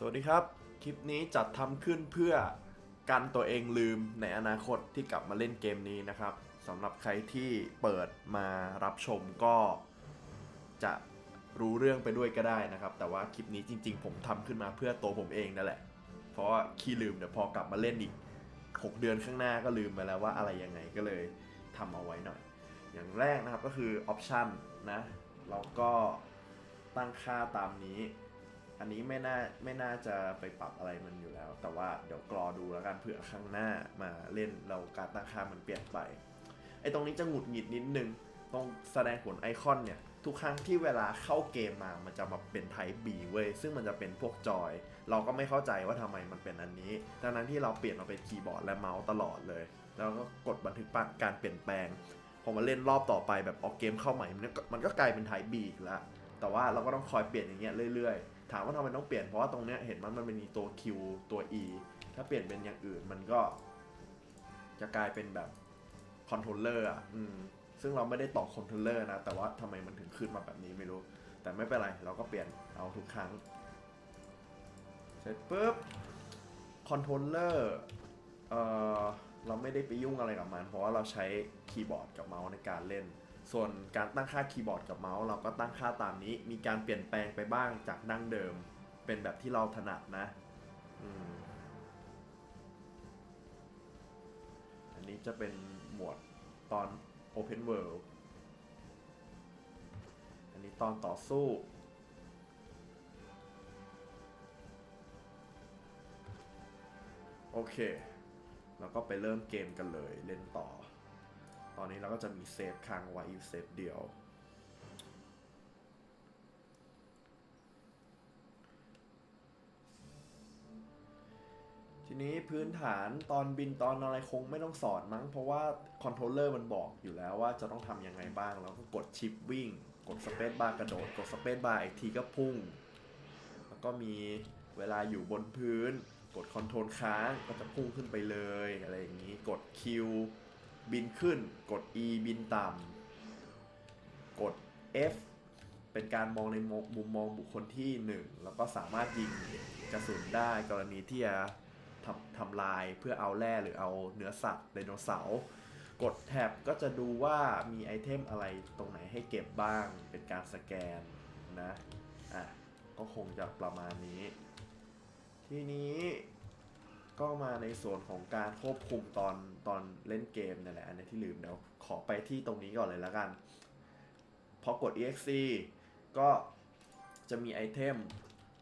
สวัสดีครับ คลิปนี้จัดทำขึ้นเพื่อกันตัวเองลืมในอนาคตที่กลับมาเล่นเกมนี้นะครับสำหรับใครที่เปิดมารับชมก็จะรู้เรื่องไปด้วยก็ได้นะครับ แต่ว่าคลิปนี้จริง ๆ ผมทำขึ้นมาเพื่อตัวผมเองนั่นแหละ เพราะว่าขี้ลืมเดี๋ยวพอกลับมาเล่นอีก 6 เดือนข้างหน้าก็ลืมไปแล้วว่าอะไรยังไงก็เลยทำเอาไว้หน่อย อย่างแรกนะครับก็คือออปชันนะเราก็ตั้งค่าตามนี้ อันนี้ไม่น่าไม่น่าจะไปปรับอะไรมันอยู่แล้ว แต่ว่าเดี๋ยวกรอดูแล้วกันเผื่อข้างหน้ามาเล่นเราการตั้งค่ามันเปลี่ยนไปไอตรงนี้จะหงุดหงิดนิดนึงตรงแสดงผลไอคอนเนี่ยทุกครั้งที่เวลาเข้าเกมมา มันจะมาเป็น Type B เว้ย ซึ่งมันจะเป็นพวกจอย เราก็ไม่เข้าใจว่าทำไมมันเป็นอันนี้ ดังนั้นที่เราเปลี่ยนมาเป็นคีย์บอร์ดและเมาส์ตลอดเลย แล้วก็กดบันทึกการเปลี่ยนแปลง พอมาเล่นรอบต่อไปแบบออกเกมเข้าใหม่ มันก็มันก็กลายเป็น Type B อีกแล้วแต่ว่าเราก็ต้องคอยเปลี่ยนอย่างเงี้ยเรื่อยๆ ถามว่าทำไมต้องเปลี่ยนเพราะว่าตรงเนี้ยเห็นมันมันมีตัว Q ตัว E ถ้าเปลี่ยนเป็นอย่างอื่นมันก็ จะกลายเป็นแบบคอนโทรลเลอร์อะอืมซึ่งเราไม่ได้ต่อคอนโทรลเลอร์นะ แต่ว่าทำไมมันถึงขึ้นมาแบบนี้ไม่รู้ แต่ไม่เป็นไร เราก็เปลี่ยนเอาทุกครั้ง เสร็จปุ๊บคอนโทรลเลอร์เอ่อเราไม่ได้ไปยุ่งอะไรกับมัน เพราะว่าเราใช้คีย์บอร์ดกับเมาส์ในการเล่น ส่วนการตั้งค่าคีย์บอร์ดกับเมาส์เราก็ตั้งค่าตามนี้ มีการเปลี่ยนแปลงไปบ้างจากดั้งเดิม เป็นแบบที่เราถนัดนะอันนี้จะเป็นหมวดตอน Open World อันนี้ตอนต่อสู้ โอเค แล้วก็ไปเริ่มเกมกันเลยเล่นต่อ ตอนนี้เราก็จะมีเซฟค้างไว้อยู่เซฟเดียว ทีนี้พื้นฐานตอนบินตอนอะไรคงไม่ต้องสอนมั้ง เพราะว่าคอนโทรลเลอร์มันบอกอยู่แล้วว่าจะต้องทำยังไงบ้าง แล้วก็กดชิปวิ่ง กดสเปซบาร์กระโดด กดสเปซบาร์อีกทีก็พุ่ง แล้วก็มีเวลาอยู่บนพื้น กดคอนโทรลค้างก็จะพุ่งขึ้นไปเลยอะไรอย่างนี้ กด Q บินขึ้น กด E บินต่ำ กด F เป็นการมองในมุมมองบุคคลที่ 1 แล้วก็สามารถยิงกระสุนได้กรณีที่จะทำทำลายเพื่อเอาแร่หรือเอาเนื้อสัตว์ไดโนเสาร์กดแท็บก็จะดูว่ามีไอเทมอะไรตรงไหนให้เก็บบ้างเป็นการสแกนนะ อะ ก็คงจะประมาณนี้ ทีนี้ ก็มาในส่วนของการควบคุมตอนตอนเล่นเกมนี่แหละอันนี้ที่ลืมเดี๋ยวขอไปที่ตรงนี้ก่อนเลยแล้วกัน พอกด exe ก็จะมีไอเทม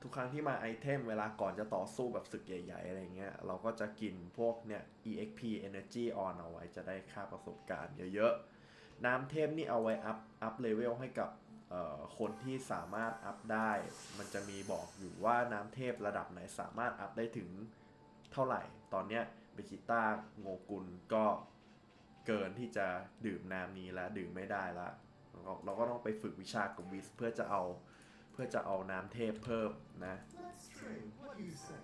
ทุกครั้งที่มาไอเทมเวลาก่อนจะต่อสู้แบบศึกใหญ่ๆ อะไรเงี้ย เราก็จะกินพวกเนี่ย exp energy on เอาไว้จะได้ค่าประสบการณ์เยอะๆ น้ำเทพนี่เอาไว้อัพอัพเลเวลให้กับคนที่สามารถอัพได้ มันจะมีบอกอยู่ว่าน้ำเทพระดับไหนสามารถอัพได้ถึง เท่าไหร่ ตอนเนี้ยเบจิต้าโงกุลก็เกินที่จะดื่มน้ำนี้แล้วดื่มไม่ได้ละเราก็เราก็ต้องไปฝึกวิชากับวิสเพื่อจะเอาเพื่อจะเอาน้ำเทพเพิ่มนะ Let's trade. What do you say?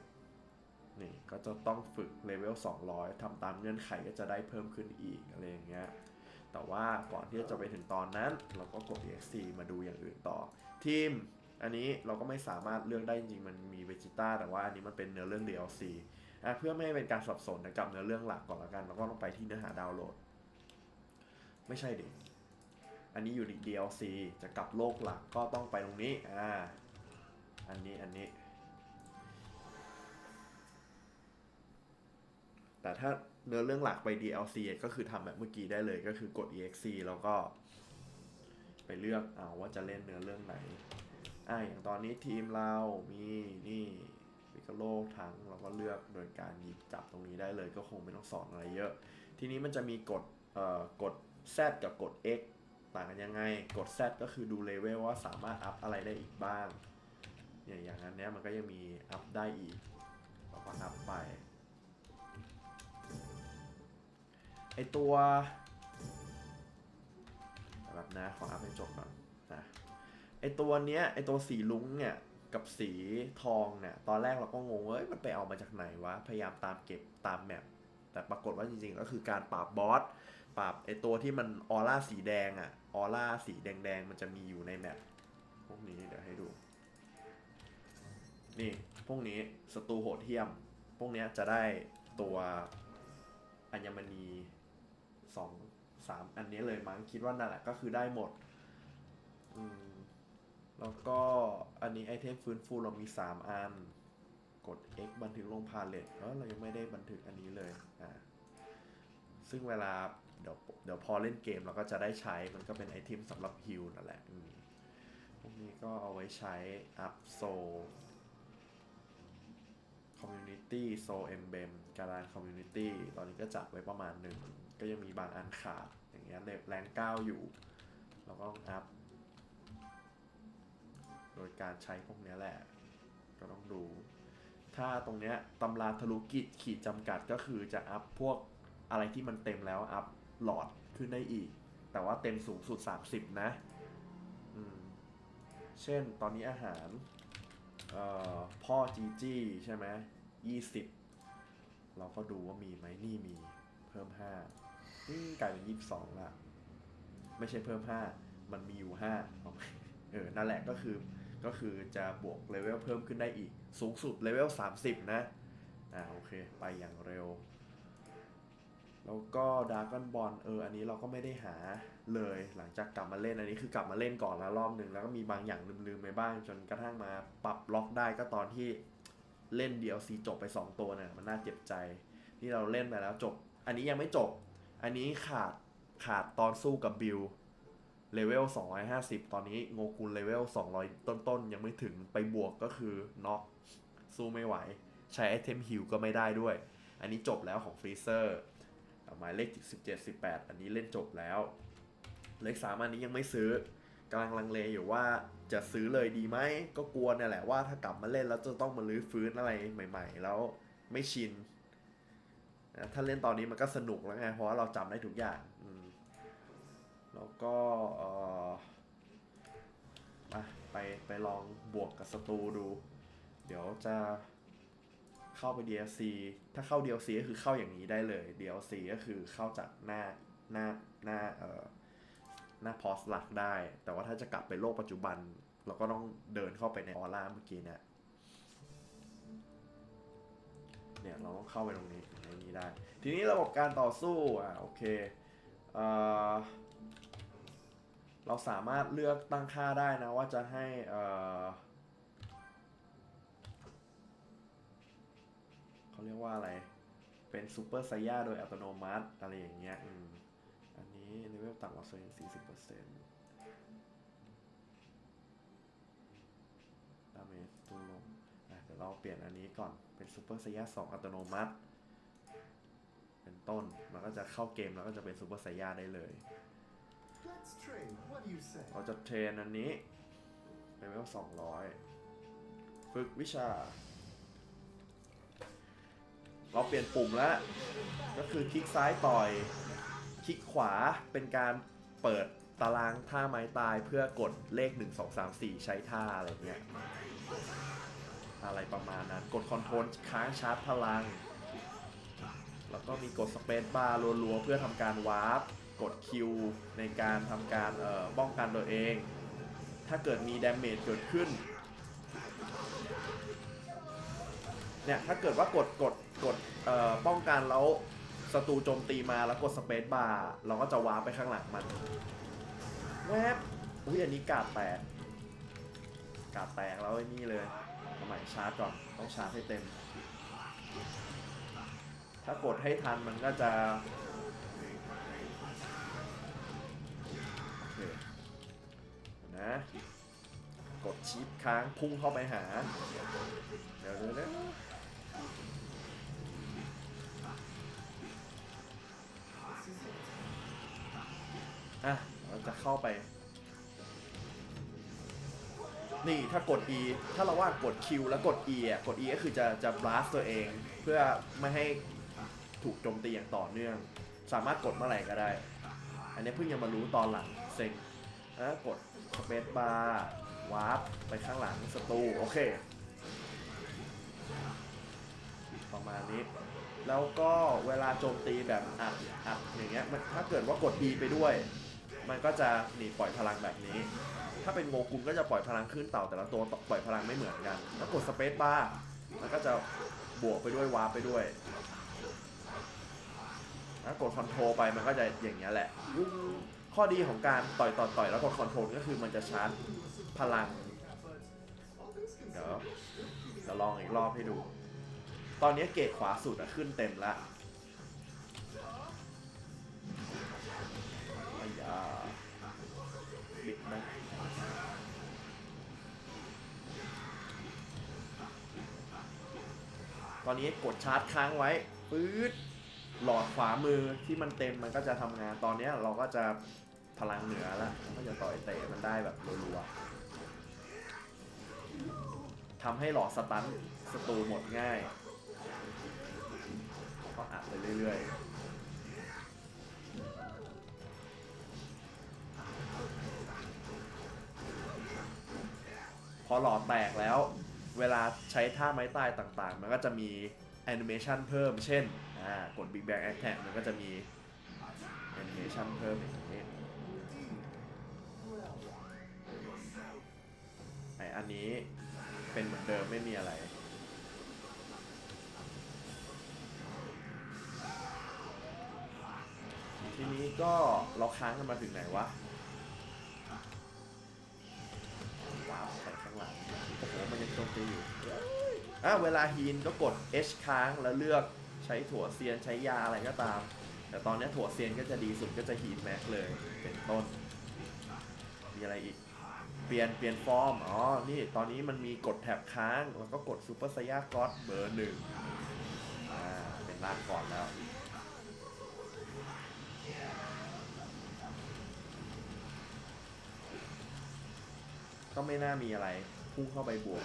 นี่ก็จะต้องฝึกเลเวล 200ทำตามเงื่อนไขก็จะได้เพิ่มขึ้นอีกอะไรอย่างเงี้ย แต่ว่าก่อนที่จะไปถึงตอนนั้น เราก็กด EXC มาดูอย่างอื่นต่อ ทีม อันนี้เราก็ไม่สามารถเลือกได้จริงๆ มันมีเวจิต้าแต่ว่าอันนี้มันเป็นเนื้อเรื่อง DLC อะ เพื่อไม่ให้เป็นการสับสนกับเนื้อเรื่องหลักก่อนละกันเราก็ต้องไปที่เนื้อหาดาวน์โหลด ไม่ใช่ดิอันนี้อยู่ใน DLC จะกลับโลกหลักก็ต้องไปตรงนี้อ่าอันนี้อันนี้ แต่ถ้าเนื้อเรื่องหลักไป DLC ก็คือทำแบบเมื่อกี้ได้เลยก็คือกด exe แล้วก็ ไปเลือกเอาว่าจะเล่นเนื้อเรื่องไหนอ่าอย่างตอนนี้ทีมเรามีนี่ วิกโลทั้งเราก็เลือกโดยการหยิบจับตรงนี้ได้เลย ก็คงไม่ต้องสอนอะไรเยอะ ทีนี้มันจะมีกดเอ่อกด Z กับกด X ต่างกันยังไง กด Z ก็คือดูเลเวลว่าสามารถอัพอะไรได้อีกบ้าง เนี่ยอย่างนั้นเนี้ยมันก็ยังมีอัพได้อีกเราก็อัพไป ไอตัวแบบนะขออัพให้จบก่อนนะ ไอตัวเนี้ยไอตัวสีลุงเนี่ย กับสีทองเนี่ยตอนแรกเราก็งงว่ามันไปเอามาจากไหนวะ พยายามตามเก็บตามแมปแต่ปรากฏว่าจริงๆ ก็คือการปราบบอสปราบไอตัวที่มันออร่าสีแดงอะออร่าสีแดงๆ มันจะมีอยู่ในแมปพวกนี้เดี๋ยวให้ดู นี่ พวกนี้ศัตรูโหดเหี้ยม พวกเนี้ยจะได้ตัวอัญมณีสองสามอันนี้เลยมั้งคิดว่านั่นแหละก็คือได้หมด อืม แล้วก็อันนี้ไอเทมฟื้นฟูเรามี 3 อัน กด X บันทึกลงพาเลตแล้วเรายังไม่ได้บันทึกอันนี้เลยอ่าซึ่งเวลาเดี๋ยวเดี๋ยวพอเล่นเกมเราก็จะได้ใช้มันก็เป็นไอเทมสำหรับฮิลนั่นแหละอืมพวกนี้ก็เอาไว้ใช้อัพโซ Community Soul Emblem การาน Community ตอนนี้ก็จัดไว้ประมาณหนึ่ง ก็ยังมีบางอันขาด อย่างเงี้ยแรงเก้าอยู่ เราก็ต้องอัพ โดยการใช้พวกนี้แหละ ก็ต้องดู ถ้าตรงเนี้ยตำราทะลุกิจขีดจำกัดก็คือจะอัพพวกอะไรที่มันเต็มแล้วอัพหลอดขึ้นได้อีก แต่ว่าเต็มสูงสุด 30 นะ อืม เช่นตอนนี้อาหาร เอ่อ พ่อจีจี้ใช่ไหมยี่สิบเราก็ดูว่ามีไหมนี่มี เพิ่มห้านี่กลายเป็นยี่สิบสองละ ไม่ใช่เพิ่มห้ามันมีอยู่ห้าเออ นั่นแหละก็คือ ก็คือจะบวกเลเวลเพิ่มขึ้นได้อีก สูงสุดเลเวลสามสิบนะ อ่าโอเค ไปอย่างเร็ว แล้วก็ดาร์กอนบอลเออ อันนี้เราก็ไม่ได้หาเลยหลังจากกลับมาเล่น อันนี้คือกลับมาเล่นก่อนแล้วรอบหนึ่งแล้วก็มีบางอย่างลืมๆไปบ้าง จนกระทั่งมาปรับล็อกได้ก็ตอนที่เล่น DLC จบไป 2 ตัวเนี่ยมันน่าเจ็บใจ นี่เราเล่นไปแล้วจบ อันนี้ยังไม่จบ อันนี้ขาดขาดตอนสู้กับบิล เลเวล 250 ตอนนี้โงกุลเลเวล 200 ต้นๆ ยังไม่ถึงไปบวกก็คือน็อกสู้ไม่ไหว ใช้ไอเทมฮิลก็ไม่ได้ด้วย อันนี้จบแล้วของฟรีเซอร์หมายเลข 17 18 อันนี้เล่นจบแล้ว เลขสามอันนี้ยังไม่ซื้อกำลังลังเลอยู่ว่าจะซื้อเลยดีไหมก็กลัวเนี่ยแหละว่าถ้ากลับมาเล่นแล้วจะต้องมาลื้อฟื้นอะไรใหม่ ๆ แล้วไม่ชินถ้าเล่นตอนนี้มันก็สนุกแล้วไงเพราะว่าเราจำได้ทุกอย่าง แล้วก็เออไปไปลองบวกกับศัตรูดู เดี๋ยวจะเข้าไป DLC ถ้าเข้า DLC ก็คือเข้าอย่างนี้ได้เลย DLC ก็คือเข้าจากหน้าหน้าหน้าเอ่อหน้าพอสหลักได้ แต่ว่าถ้าจะกลับไปโลกปัจจุบัน เราก็ต้องเดินเข้าไปในออร่าเมื่อกี้เนี่ยเนี่ยเราต้องเข้าไปตรงนี้ในนี้ได้ ทีนี้ระบบการต่อสู้อะโอเคเอ่อ เราสามารถเลือกตั้งค่าได้นะว่าจะให้เขาเรียกว่าอะไร เป็นซูเปอร์ไซย่าโดยอัตโนมัติอะไรอย่างเงี้ยอืมอันนี้เลเวลต่ำกว่าโซนสี่สิบเปอร์เซ็นต์ดาเมจตัวลงอ่เดี๋ยวเราเปลี่ยนอันนี้ก่อนเป็นซูเปอร์ไซย่าสองอัตโนมัติ เป็นต้น มันก็จะเข้าเกมแล้วก็จะเป็นซูเปอร์ไซย่าได้เลย Let's trade. What do you say? เราจะเทรนอันนี้เลเวลสองร้อยฝึกวิชา เราเปลี่ยนปุ่มแล้ว ก็คือคลิกซ้ายต่อย คลิกขวาเป็นการเปิดตารางท่าไม้ตายเพื่อกดเลข 1 2 3 4 ใช้ท่าอะไรเงี้ย อะไรประมาณนั้น กดคอนโทรลค้างชาร์จพลัง แล้วก็มีกดสเปซบาร์รัวๆ เพื่อทำการวาร์ป กดคิวในการทำการป้องกันตัวเอง ถ้าเกิดมีดาเมจเกิดขึ้นเนี่ยถ้าเกิดว่ากดกดกดป้องกันแล้วศัตรูโจมตีมาแล้วกดสเปซบาร์เราก็จะวาร์ปไปข้างหลังมันแวบอุ้ยอันนี้กาดแตกกาดแตกแล้วไอ้นี่เลยทำไมชาร์จก่อนต้องชาร์จให้เต็ม ถ้ากดให้ทันมันก็จะ นะ กดชิปค้างพุ่งเข้าไปหา เดี๋ยวเดี๋ยวเดี๋ยวอะเราจะเข้าไป นี่ถ้ากด E ถ้าเราว่ากด Q แล้วกด E อะ กด E ก็คือจะจะ blast ตัวเอง เพื่อไม่ให้ถูกโจมตีอย่างต่อเนื่อง สามารถกดเมื่อไหร่ก็ได้ อันนี้เพิ่งจะมารู้ตอนหลัง เซ็งแล้วกด สเปซบาร์วาร์ปไปข้างหลังศัตรูโอเค ประมาณนี้ แล้วก็เวลาโจมตีแบบอัดอัดอย่างเงี้ยมันถ้าเกิดว่ากด E ไปด้วย มันก็จะหนีปล่อยพลังแบบนี้ ถ้าเป็นโงกุลก็จะปล่อยพลังขึ้นเต่าแต่ละตัวปล่อยพลังไม่เหมือนกันแล้วกดสเปซบาร์มันก็จะบวกไปด้วยวาร์ปไปด้วยถ้ากดคอนโทรลไปมันก็จะอย่างเงี้ยแหละ ข้อดีของการต่อยต่อต่อยแล้วกดคอนโทรลก็คือมันจะชาร์จพลัง เดี๋ยวเดี๋ยวลองอีกรอบให้ดู ตอนนี้เกรดขวาสุดอะขึ้นเต็มล้วอ้ยาบิดนะตอนนี้กดชาร์จค้างไว้ปื๊ด หลอดขวามือที่มันเต็มมันก็จะทำงานตอนนี้เราก็จะพลังเหนือแล้วมันก็จะต่อยเตะมันได้แบบรัวๆทำให้หลอดสตันสตูหมดง่าย ก็อัดไปเรื่อยๆพอหลอดแตกแล้ว เวลาใช้ท่าไม้ตายต่างๆ มันก็จะมีแอนิเมชันเพิ่ม เช่น อ่ากด Big Bang Attack มันก็จะมีแอนิเมชันเพิ่มอย่างนี้ไออันนี้เป็นเหมือนเดิมไม่มีอะไรทีนี้ก็เราค้างกันมาถึงไหนวะว้าวไปข้างหลังโอ้โหมันยังโจมตีอยู่อะเวลาฮีนก็กด H ค้างแล้วเลือก ใช้ถั่วเซียนใช้ยาอะไรก็ตาม แต่ตอนนี้ถั่วเซียนก็จะดีสุดก็จะฮีนแม็กเลยเป็นต้น มีอะไรอีก เปลี่ยนเปลี่ยนฟอร์ม อ๋อ นี่ตอนนี้มันมีกดแท็บค้าง แล้วก็กดซูเปอร์ไซยาก็อดเบอร์หนึ่งอ่า เป็นลากก่อนแล้วก็ไม่น่ามีอะไร พุ่งเข้าไปบวก